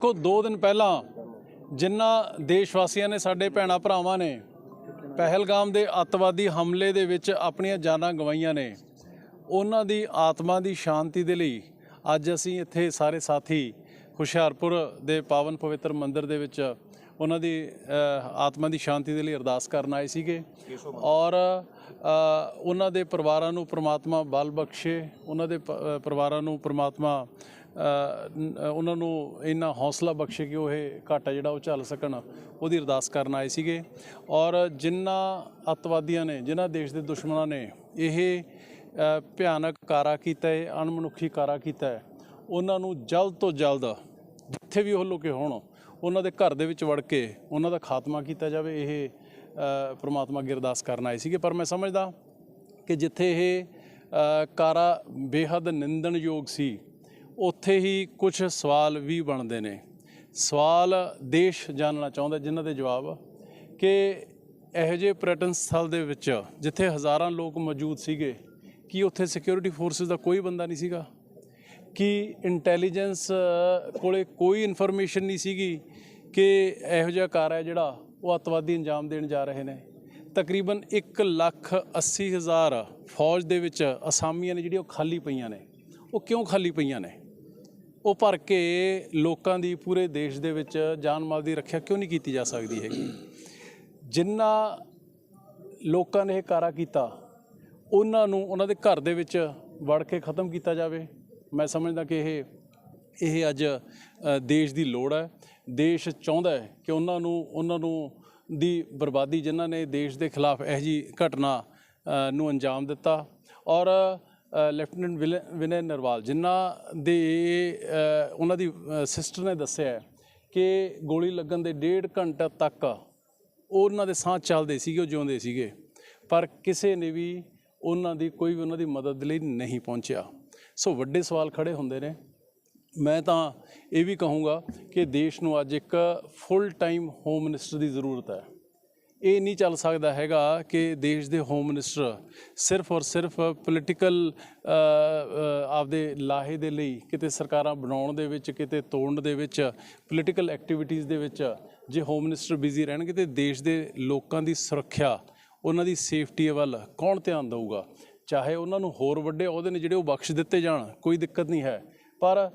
ਕੋ 2 ਦਿਨ ਪਹਿਲਾਂ ਜਿਨ੍ਹਾਂ ਦੇਸ਼ ਵਾਸੀਆਂ ਨੇ ਸਾਡੇ ਭੈਣਾ ਭਰਾਵਾਂ ਨੇ ਪਹਿਲਗਾਮ ਦੇ ਅੱਤਵਾਦੀ ਹਮਲੇ ਦੇ ਵਿੱਚ ਆਪਣੀਆਂ ਜਾਨਾਂ ਗਵਾਈਆਂ ਨੇ, ਉਹਨਾਂ ਦੀ ਆਤਮਾ ਦੀ ਸ਼ਾਂਤੀ ਦੇ ਲਈ ਅੱਜ ਅਸੀਂ ਇੱਥੇ ਸਾਰੇ ਸਾਥੀ ਹੁਸ਼ਿਆਰਪੁਰ ਦੇ ਪਾਵਨ ਪਵਿੱਤਰ ਮੰਦਿਰ ਦੇ ਵਿੱਚ ਉਹਨਾਂ ਦੀ ਆਤਮਾ ਦੀ ਸ਼ਾਂਤੀ ਦੇ ਲਈ ਅਰਦਾਸ ਕਰਨ ਆਏ ਸੀਗੇ ਔਰ ਉਹਨਾਂ ਦੇ ਪਰਿਵਾਰਾਂ ਨੂੰ ਪ੍ਰਮਾਤਮਾ ਬਲ ਬਖਸ਼ੇ, ਉਹਨਾਂ ਦੇ ਪ- ਪਰਿਵਾਰਾਂ ਨੂੰ ਪ੍ਰਮਾਤਮਾ ਉਹਨਾਂ ਨੂੰ ਇੰਨਾ ਹੌਸਲਾ ਬਖਸ਼ੇ ਕਿ ਉਹ ਇਹ ਘਾਟਾ ਜਿਹੜਾ ਉਹ ਝੱਲ ਸਕਣ ਉਹਦੀ ਅਰਦਾਸ ਕਰਨ ਆਏ ਸੀਗੇ। ਔਰ ਜਿਨ੍ਹਾਂ ਅੱਤਵਾਦੀਆਂ ਨੇ ਜਿਨ੍ਹਾਂ ਦੇਸ਼ ਦੇ ਦੁਸ਼ਮਣਾਂ ਨੇ ਇਹ ਭਿਆਨਕ ਕਾਰਾ ਕੀਤਾ ਹੈ ਅਣਮਨੁੱਖੀ ਕਾਰਾ ਕੀਤਾ ਹੈ ਉਹਨਾਂ ਨੂੰ ਜਲਦ ਤੋਂ ਜਲਦ ਜਿੱਥੇ ਵੀ ਉਹ ਲੁਕੇ ਹੋਣ ਉਹਨਾਂ ਦੇ ਘਰ ਦੇ ਵਿੱਚ ਵੜ ਕੇ ਉਹਨਾਂ ਦਾ ਖਾਤਮਾ ਕੀਤਾ ਜਾਵੇ ਇਹ ਅ, ਪ੍ਰਮਾਤਮਾ ਅੱਗੇ ਅਰਦਾਸ ਕਰਨ ਆਏ ਸੀਗੇ। ਪਰ ਮੈਂ ਸਮਝਦਾ ਕਿ ਜਿੱਥੇ ਇਹ ਕਾਰਾ ਬੇਹੱਦ ਨਿੰਦਣਯੋਗ ਸੀ ਉੱਥੇ ਹੀ ਕੁਝ ਸਵਾਲ ਵੀ ਬਣਦੇ ਨੇ। ਸਵਾਲ ਦੇਸ਼ ਜਾਣਨਾ ਚਾਹੁੰਦਾ, ਜਿਨ੍ਹਾਂ ਦੇ ਜਵਾਬ, ਕਿ ਇਹੋ ਜਿਹੇ ਪ੍ਰਯਟਨ ਸਥਲ ਦੇ ਵਿੱਚ ਜਿੱਥੇ ਹਜ਼ਾਰਾਂ ਲੋਕ ਮੌਜੂਦ ਸੀਗੇ, ਕੀ ਉੱਥੇ ਸਿਕਿਉਰਿਟੀ ਫੋਰਸਸ ਦਾ ਕੋਈ ਬੰਦਾ ਨਹੀਂ ਸੀਗਾ? ਕਿ ਇੰਟੈਲੀਜੈਂਸ ਕੋਲੇ ਕੋਈ ਇਨਫੋਰਮੇਸ਼ਨ ਨਹੀਂ ਸੀਗੀ ਕਿ ਇਹੋ ਜਿਹਾ ਕਾਰ ਹੈ ਜਿਹੜਾ ਉਹ ਅੱਤਵਾਦੀ ਅੰਜਾਮ ਦੇਣ ਜਾ ਰਹੇ ਨੇ? ਤਕਰੀਬਨ 1 ਲੱਖ 80 ਹਜ਼ਾਰ ਫੌਜ ਦੇ ਵਿੱਚ ਅਸਾਮੀਆਂ ਨੇ ਜਿਹੜੀਆਂ ਉਹ ਖਾਲੀ ਪਈਆਂ ਨੇ। ਉਹ ਕਿਉਂ ਖਾਲੀ ਪਈਆਂ ਨੇ? ਉਹ ਭਰ ਕੇ ਲੋਕਾਂ ਦੀ ਪੂਰੇ ਦੇਸ਼ ਦੇ ਵਿੱਚ ਜਾਨ ਮਾਲ ਦੀ ਰੱਖਿਆ ਕਿਉਂ ਨਹੀਂ ਕੀਤੀ ਜਾ ਸਕਦੀ ਹੈਗੀ? ਜਿਨ੍ਹਾਂ ਲੋਕਾਂ ਨੇ ਇਹ ਕਾਰਾ ਕੀਤਾ, ਉਹਨਾਂ ਨੂੰ ਉਹਨਾਂ ਦੇ ਘਰ ਦੇ ਵਿੱਚ ਵੜ ਕੇ ਖਤਮ ਕੀਤਾ ਜਾਵੇ। ਮੈਂ ਸਮਝਦਾ ਕਿ ਇਹ ਇਹ ਅੱਜ ਦੇਸ਼ ਦੀ ਲੋੜ ਹੈ। ਦੇਸ਼ ਚਾਹੁੰਦਾ ਹੈ ਕਿ ਉਹਨਾਂ ਨੂੰ ਉਹਨਾਂ ਨੂੰ ਦੀ ਬਰਬਾਦੀ ਜਿਨ੍ਹਾਂ ਨੇ ਦੇਸ਼ ਦੇ ਖਿਲਾਫ ਇਹੋ ਜੀ ਘਟਨਾ ਨੂੰ ਅੰਜਾਮ ਦਿੱਤਾ। ਔਰ ਲੈਫਟੀਨੈਂਟ ਵਿਲੇ- ਵਿਨੈ ਨਰਵਾਲ ਜਿਨ੍ਹਾਂ ਦੇ ਉਹਨਾਂ ਦੀ ਸਿਸਟਰ ਨੇ ਦੱਸਿਆ ਕਿ ਗੋਲੀ ਲੱਗਣ ਦੇ ਡੇਢ ਘੰਟਾ ਤੱਕ ਉਹਨਾਂ ਦੇ ਸਾਹ ਚੱਲਦੇ ਸੀਗੇ, ਉਹ ਜਿਉਂਦੇ ਸੀਗੇ, ਪਰ ਕਿਸੇ ਨੇ ਵੀ ਉਹਨਾਂ ਦੀ ਕੋਈ ਵੀ ਉਹਨਾਂ ਦੀ ਮਦਦ ਲਈ ਨਹੀਂ ਪਹੁੰਚਿਆ। ਸੋ ਵੱਡੇ ਸਵਾਲ ਖੜੇ ਹੁੰਦੇ ਨੇ। ਮੈਂ ਤਾਂ ਇਹ ਵੀ ਕਹੂੰਗਾ ਕਿ ਦੇਸ਼ ਨੂੰ ਅੱਜ ਇੱਕ ਫੁੱਲ ਟਾਈਮ ਹੋਮ ਮਿਨਿਸਟਰ ਦੀ ਜ਼ਰੂਰਤ ਹੈ। ਇਹ ਨਹੀਂ ਚੱਲ ਸਕਦਾ ਹੈਗਾ ਕਿ ਦੇਸ਼ ਦੇ ਹੋਮ ਮਿਨਿਸਟਰ ਸਿਰਫ ਔਰ ਸਿਰਫ ਪੋਲੀਟੀਕਲ ਆਪਦੇ ਲਾਹੇ ਦੇ ਲਈ ਕਿਤੇ ਸਰਕਾਰਾਂ ਬਣਾਉਣ ਦੇ ਵਿੱਚ, ਕਿਤੇ ਤੋੜਨ ਦੇ ਵਿੱਚ ਪੋਲੀਟੀਕਲ ਐਕਟੀਵਿਟੀਜ਼ ਦੇ ਵਿੱਚ ਜੇ ਹੋਮ ਮਿਨਿਸਟਰ ਬਿਜ਼ੀ ਰਹਿਣਗੇ ਤੇ ਦੇਸ਼ ਦੇ ਲੋਕਾਂ ਦੀ ਸੁਰੱਖਿਆ, ਉਹਨਾਂ ਦੀ ਸੇਫਟੀ ਵੱਲ ਕੌਣ ਧਿਆਨ ਦੇਊਗਾ? ਚਾਹੇ ਉਹਨਾਂ ਨੂੰ ਹੋਰ ਵੱਡੇ ਅਹੁਦੇ ਨੇ ਜਿਹੜੇ ਉਹ ਬਖਸ਼ ਦਿੱਤੇ ਜਾਣ, ਕੋਈ ਦਿੱਕਤ ਨਹੀਂ ਹੈ। ਪਰ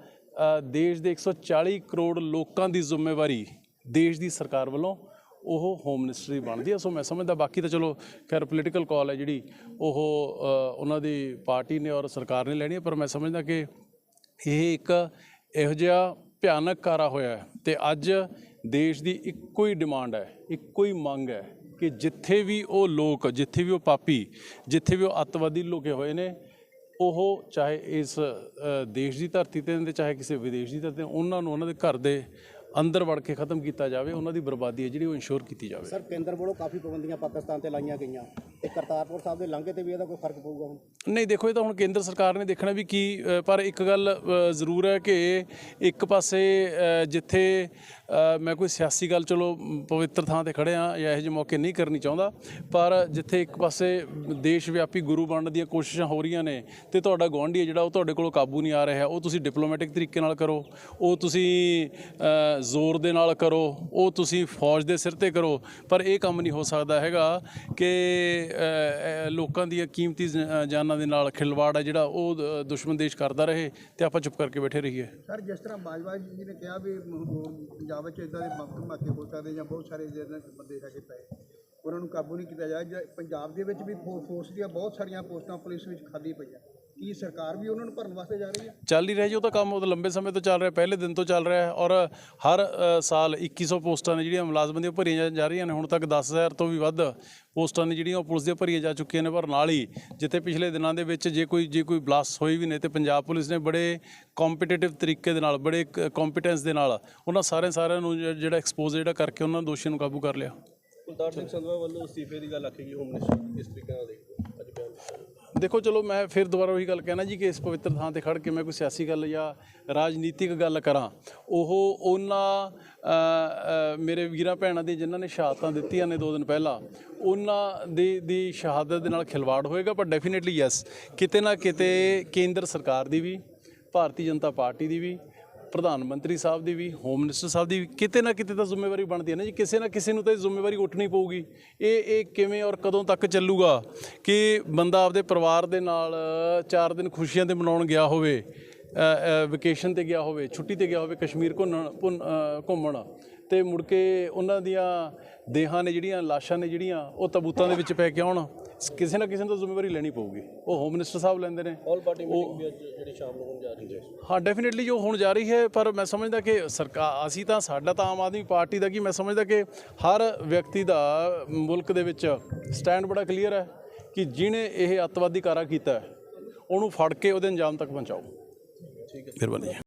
ਦੇਸ਼ ਦੇ 140 ਕਰੋੜ ਲੋਕਾਂ ਦੀ ਜ਼ਿੰਮੇਵਾਰੀ ਦੇਸ਼ ਦੀ ਸਰਕਾਰ ਵੱਲੋਂ ਉਹ ਹੋਮ ਮਿਨਿਸਟਰੀ ਬਣਦੀ ਹੈ ਸੋ ਮੈਂ ਸਮਝਦਾ ਬਾਕੀ ਤਾਂ ਚਲੋ ਖੈਰ ਪੋਲੀਟੀਕਲ ਕਾਲ ਹੈ ਜਿਹੜੀ, ਉਹ ਉਹਨਾਂ ਦੀ ਪਾਰਟੀ ਨੇ ਔਰ ਸਰਕਾਰ ਨੇ ਲੈਣੀ ਹੈ ਪਰ ਮੈਂ ਸਮਝਦਾ ਕਿ ਇਹ ਇੱਕ ਇਹੋ ਜਿਹਾ ਭਿਆਨਕ ਕਾਰਾ ਹੋਇਆ ਹੈ ਤੇ ਅੱਜ ਦੇਸ਼ ਦੀ ਇੱਕੋ ਹੀ ਡਿਮਾਂਡ ਹੈ, ਇੱਕੋ ਹੀ ਮੰਗ ਹੈ ਕਿ ਜਿੱਥੇ ਵੀ ਉਹ ਲੋਕ, ਜਿੱਥੇ ਵੀ ਉਹ ਪਾਪੀ, ਜਿੱਥੇ ਵੀ ਉਹ ਅੱਤਵਾਦੀ ਲੁਕੇ ਹੋਏ ਨੇ, ਉਹ ਚਾਹੇ ਇਸ ਦੇਸ਼ ਦੀ ਧਰਤੀ ਤੇ ਤੇ ਚਾਹੇ ਕਿਸੇ ਵਿਦੇਸ਼ ਦੀ ਧਰਤੀ ਤੇ ਉਹਨਾਂ ਨੂੰ, ਉਹਨਾਂ ਦੇ ਘਰ ਦੇ ਅੰਦਰ ਵੜ ਕੇ ਖਤਮ ਕੀਤਾ ਜਾਵੇ ਉਹਨਾਂ ਦੀ ਬਰਬਾਦੀ ਹੈ ਜਿਹੜੀ ਉਹ ਇਨਸ਼ੋਰ ਕੀਤੀ ਜਾਵੇ। ਸਰ ਕੇਂਦਰ ਵੱਲੋਂ ਕਾਫੀ ਪਾਬੰਦੀਆਂ ਪਾਕਿਸਤਾਨ ਤੇ ਲਾਈਆਂ ਗਈਆਂ। ਤੇ ਕਰਤਾਰਪੁਰ ਸਾਹਿਬ ਦੇ ਲਾਂਘੇ ਤੇ ਵੀ ਇਹਦਾ ਕੋਈ ਫ਼ਰਕ ਪਊਗਾ ਹੁਣ? ਨਹੀਂ ਦੇਖੋ ਇਹ ਤਾਂ ਹੁਣ ਕੇਂਦਰ ਸਰਕਾਰ ਨੇ ਦੇਖਣਾ ਵੀ ਕੀ ਪਰ ਇੱਕ ਗੱਲ ਜ਼ਰੂਰ ਹੈ ਕਿ ਇੱਕ ਪਾਸੇ ਜਿੱਥੇ ਮੈਂ ਕੋਈ ਸਿਆਸੀ ਗੱਲ ਚਲੋ ਪਵਿੱਤਰ ਥਾਂ ਤੇ ਖੜੇ ਆ ਜਾਂ ਇਹੋ ਜਿਹੇ ਮੌਕੇ ਨਹੀਂ ਕਰਨੀ ਚਾਹੁੰਦਾ ਪਰ ਜਿੱਥੇ ਇੱਕ ਪਾਸੇ ਦੇਸ਼ ਵਿਆਪੀ ਗੁਰੂ ਬਣਨ ਦੀਆਂ ਕੋਸ਼ਿਸ਼ਾਂ ਹੋ ਰਹੀਆਂ ਨੇ ਤੇ ਤੁਹਾਡਾ ਗੁਆਂਢੀ ਹੈ ਜਿਹੜਾ ਉਹ ਤੁਹਾਡੇ ਕੋਲੋਂ ਕਾਬੂ ਨਹੀਂ ਆ ਰਿਹਾ ਉਹ ਤੁਸੀਂ ਡਿਪਲੋਮੈਟਿਕ ਤਰੀਕੇ ਨਾਲ ਕਰੋ ਉਹ ਤੁਸੀਂ ਜ਼ੋਰ ਦੇ ਨਾਲ ਕਰੋ, ਉਹ ਤੁਸੀਂ ਫੌਜ ਦੇ ਸਿਰ ਤੇ ਕਰੋ, ਪਰ ਇਹ ਕੰਮ ਨਹੀਂ ਹੋ ਸਕਦਾ ਹੈਗਾ ਕਿ ਲੋਕਾਂ ਦੀਆਂ ਕੀਮਤੀ ਜਾਨਾਂ ਦੇ ਨਾਲ ਖਿਲਵਾੜ ਹੈ ਜਿਹੜਾ ਉਹ ਦ- ਦੁਸ਼ਮਣ ਦੇਸ਼ ਕਰਦਾ ਰਹੇ ਤੇ ਆਪਾਂ ਚੁੱਪ ਕਰਕੇ ਬੈਠੇ ਰਹੀਏ। ਸਰ, ਜਿਸ ਤਰ੍ਹਾਂ ਬਾਜਵਾ ਜੀ ਨੇ ਕਿਹਾ ਵੀ ਪੰਜਾਬ ਵਿੱਚ ਇਦਾਂ ਦੇ ਧਮਾਕੇ ਹੋ ਸਕਦੇ ਜਾਂ ਬਹੁਤ ਸਾਰੇ ਜਿਹੜੇ ਬੰਦੇ ਹੈਗੇ ਪਏ, ਉਹਨਾਂ ਨੂੰ ਕਾਬੂ ਨਹੀਂ ਕੀਤਾ ਜਾ ਪੰਜਾਬ ਦੇ ਵਿੱਚ ਵੀ ਫੋਰਸ ਦੀਆਂ ਬਹੁਤ ਸਾਰੀਆਂ ਪੋਸਟਾਂ ਪੁਲਿਸ ਵਿੱਚ ਖਾਲੀ ਪਈਆਂ। ਕੀ ਸਰਕਾਰ ਵੀ ਉਹਨਾਂ ਨੂੰ ਭਰਨ ਵਾਸਤੇ ਜਾ ਰਹੀ ਹੈ? ਚੱਲ ਹੀ ਰਿਹਾ ਜੀ ਉਹ ਤਾਂ ਕੰਮ ਉਹ ਤਾਂ ਲੰਬੇ ਸਮੇਂ ਤੋਂ ਚੱਲ ਰਿਹਾ ਪਹਿਲੇ ਦਿਨ ਤੋਂ ਚੱਲ ਰਿਹਾ ਹੈ ਔਰ ਹਰ ਅ, ਸਾਲ 2100 ਪੋਸਟਾਂ ਨੇ ਜਿਹੜੀਆਂ ਮੁਲਾਜ਼ਮਾਂ ਦੀਆਂ ਭਰੀਆਂ ਜਾ- ਜਾ ਰਹੀਆਂ ਨੇ ਹੁਣ ਤੱਕ 10000 ਤੋਂ ਵੀ ਵੱਧ ਪੋਸਟਾਂ ਨੇ ਜਿਹੜੀਆਂ ਉਹ ਪੁਲਿਸ ਦੀਆਂ ਭਰੀਆਂ ਜਾ ਚੁੱਕੀਆਂ ਨੇ ਪਰ ਨਾਲ ਹੀ ਜਿੱਥੇ ਪਿਛਲੇ ਦਿਨਾਂ ਦੇ ਵਿੱਚ ਜੇ ਕੋਈ ਜੇ ਕੋਈ ਬਲਾਸਟ ਹੋਈ ਵੀ ਨੇ ਤੇ ਪੰਜਾਬ ਪੁਲਿਸ ਨੇ ਬੜੇ ਕੰਪੀਟੀਟਿਵ ਤਰੀਕੇ ਦੇ ਨਾਲ ਬੜੇ ਕੰਪੀਟੈਂਸ ਦੇ ਨਾਲ ਉਹਨਾਂ ਸਾਰੇ ਸਾਰਿਆਂ ਨੂੰ ਜ- ਜਿਹੜਾ ਐਕਸਪੋਜ਼ ਜਿਹੜਾ ਕਰਕੇ ਉਹਨਾਂ ਦੋਸ਼ੀਆਂ ਨੂੰ ਕਾਬੂ ਕਰ ਲਿਆ। ਕੁਲਤਾਰ ਸਿੰਘ ਸੰਧਵਾ ਵੱਲੋਂ ਅਸਤੀਫੇ ਦੀ ਗੱਲ ਆਖੀ ਗਈ ਹੋਮ ਮਿਨਿਸਟਰ ਇਸ ਤਰੀਕੇ ਨਾਲ ਦੇਖਦੇ ਹੋ? ਦੇਖੋ, ਚਲੋ ਮੈਂ ਫਿਰ ਦੁਬਾਰਾ ਉਹੀ ਗੱਲ ਕਹਿਣਾ ਜੀ ਕਿ ਇਸ ਪਵਿੱਤਰ ਥਾਂ ਤੇ ਖੜ ਕੇ ਮੈਂ ਕੋਈ ਸਿਆਸੀ ਗੱਲ ਜਾਂ ਰਾਜਨੀਤਿਕ ਗੱਲ ਕਰਾਂ। ਉਹ ਉਹਨਾਂ ਮੇਰੇ ਵੀਰਾਂ ਭੈਣਾਂ ਦੀ ਜਿਨ੍ਹਾਂ ਨੇ ਸ਼ਹਾਦਤਾਂ ਦਿੱਤੀਆਂ ਨੇ ਦੋ ਦਿਨ ਪਹਿਲਾਂ, ਉਹਨਾਂ ਦੀ ਦੀ ਸ਼ਹਾਦਤ ਦੇ ਨਾਲ ਖਿਲਵਾੜ ਹੋਏਗਾ, ਪਰ ਡੈਫੀਨਿਟਲੀ ਯੈਸ ਕਿਤੇ ਨਾ ਕਿਤੇ ਕੇਂਦਰ ਸਰਕਾਰ ਦੀ ਵੀ, ਭਾਰਤੀ ਜਨਤਾ ਪਾਰਟੀ ਦੀ ਵੀ ਪ੍ਰਧਾਨ ਮੰਤਰੀ ਸਾਹਿਬ ਦੀ ਵੀ ਹੋਮ ਮਿਨਿਸਟਰ ਸਾਹਿਬ ਦੀ ਵੀ ਕਿਤੇ ਨਾ ਕਿਤੇ ਤਾਂ ਜ਼ਿੰਮੇਵਾਰੀ ਬਣਦੀ ਹੈ ਨਾ ਜੀ। ਕਿਸੇ ਨਾ ਕਿਸੇ ਨੂੰ ਤਾਂ ਇਹ ਜ਼ਿੰਮੇਵਾਰੀ ਉੱਠਣੀ ਪਊਗੀ। ਇਹ ਇਹ ਕਿਵੇਂ ਔਰ ਕਦੋਂ ਤੱਕ ਚੱਲੂਗਾ ਕਿ ਬੰਦਾ ਆਪਦੇ ਪਰਿਵਾਰ ਦੇ ਨਾਲ ਚਾਰ ਦਿਨ ਖੁਸ਼ੀਆਂ ਤੇ ਮਨਾਉਣ ਗਿਆ ਹੋਵੇ ਵਕੇਸ਼ਨ ਤੇ ਗਿਆ ਹੋਵੇ, ਛੁੱਟੀ ਤੇ ਗਿਆ ਹੋਵੇ, ਕਸ਼ਮੀਰ ਘੁੰਮਣ ਭੁੰਨ- ਘੁੰਮਣ, ਤੇ ਮੁੜ ਕੇ ਉਹਨਾਂ ਦੀਆਂ ਦੇਹਾਂ ਨੇ ਜਿਹੜੀਆਂ, ਲਾਸ਼ਾਂ ਨੇ ਜਿਹੜੀਆਂ, ਉਹ ਤਬੂਤਾਂ ਦੇ ਵਿੱਚ ਪੈ ਕੇ ਆਉਣ। ਕਿਸੇ ਨਾ ਕਿਸੇ ਨੂੰ ਤਾਂ ਜ਼ਿੰਮੇਵਾਰੀ ਲੈਣੀ ਪਊਗੀ। ਉਹ ਹੋਮ ਮਿਨਿਸਟਰ ਸਾਹਿਬ ਲੈਂਦੇ ਨੇ। ਆਲ ਪਾਰਟੀ ਮੀਟਿੰਗ ਵੀ ਅੱਜ ਜਿਹੜੀ ਸ਼ਾਮ ਨੂੰ ਹੋਣ ਜਾ ਰਹੀ ਹੈ। ਹਾਂ ਡੈਫੀਨਿਟਲੀ ਜੋ ਹੋਣ ਜਾ ਰਹੀ ਹੈ ਪਰ ਮੈਂ ਸਮਝਦਾ ਕਿ ਸਰਕਾਰ ਅਸੀਂ ਤਾਂ ਸਾਡਾ ਤਾਂ ਆਮ ਆਦਮੀ ਪਾਰਟੀ ਦਾ ਕੀ ਮੈਂ ਸਮਝਦਾ ਕਿ ਹਰ ਵਿਅਕਤੀ ਦਾ ਮੁਲਕ ਦੇ ਵਿੱਚ ਸਟੈਂਡ ਬੜਾ ਕਲੀਅਰ ਹੈ ਕਿ ਜਿਹਨੇ ਇਹ ਅੱਤਵਾਦੀ ਕਾਰਾ ਕੀਤਾ ਉਹਨੂੰ ਫੜ ਕੇ ਉਹਦੇ ਅੰਜਾਮ ਤੱਕ ਪਹੁੰਚਾਓ। ਠੀਕ ਹੈ। ਮਿਹਰਬਾਨੀ।